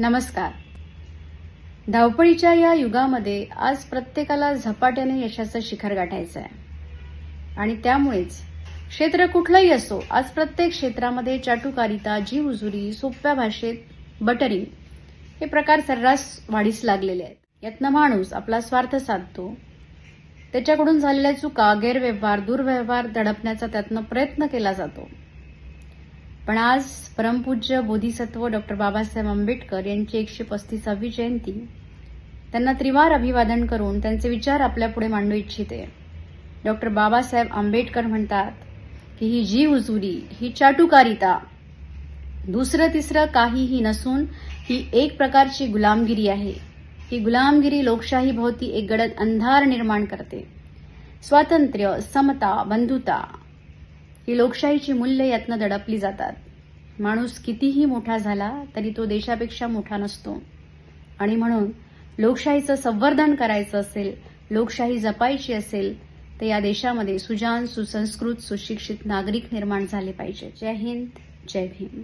नमस्कार. धावपळीच्या या युगामध्ये आज प्रत्येकाला झपाट्याने यशाचं शिखर गाठायचं आहे. आणि त्यामुळेच क्षेत्र कुठलंही असो आज प्रत्येक क्षेत्रामध्ये चाटुकारिता जीवजुरी सोप्या भाषेत बटरिंग हे प्रकार सर्रास वाढीस लागलेले आहेत. यातनं माणूस आपला स्वार्थ साधतो. त्याच्याकडून झालेल्या चुका गैरव्यवहार दुर्व्यवहार दडपण्याचा त्यातनं प्रयत्न केला जातो. पण आज परमपूज्य बोधिसत्व डॉक्टर बाबासाहेब आंबेडकर यांची एकशे पस्तीसावी जयंती. त्यांना त्रिवार अभिवादन करून त्यांचे विचार आपल्यापुढे मांडू इच्छिते. डॉक्टर बाबासाहेब आंबेडकर म्हणतात की ही जीव उजुरी ही चाटुकारिता दुसरं तिसरं काहीही नसून ही एक प्रकारची गुलामगिरी आहे. ही गुलामगिरी लोकशाही भोवती एक गडद अंधार निर्माण करते. स्वातंत्र्य समता बंधुता ही लोकशाहीची मूल्य यातनं दडपली जातात. माणूस कितीही मोठा झाला तरी तो देशापेक्षा मोठा नसतो. आणि म्हणून लोकशाहीचं संवर्धन करायचं असेल लोकशाही जपायची असेल तर या देशामध्ये सुजान सुसंस्कृत सुशिक्षित नागरिक निर्माण झाले पाहिजे जय हिंद जय भीम.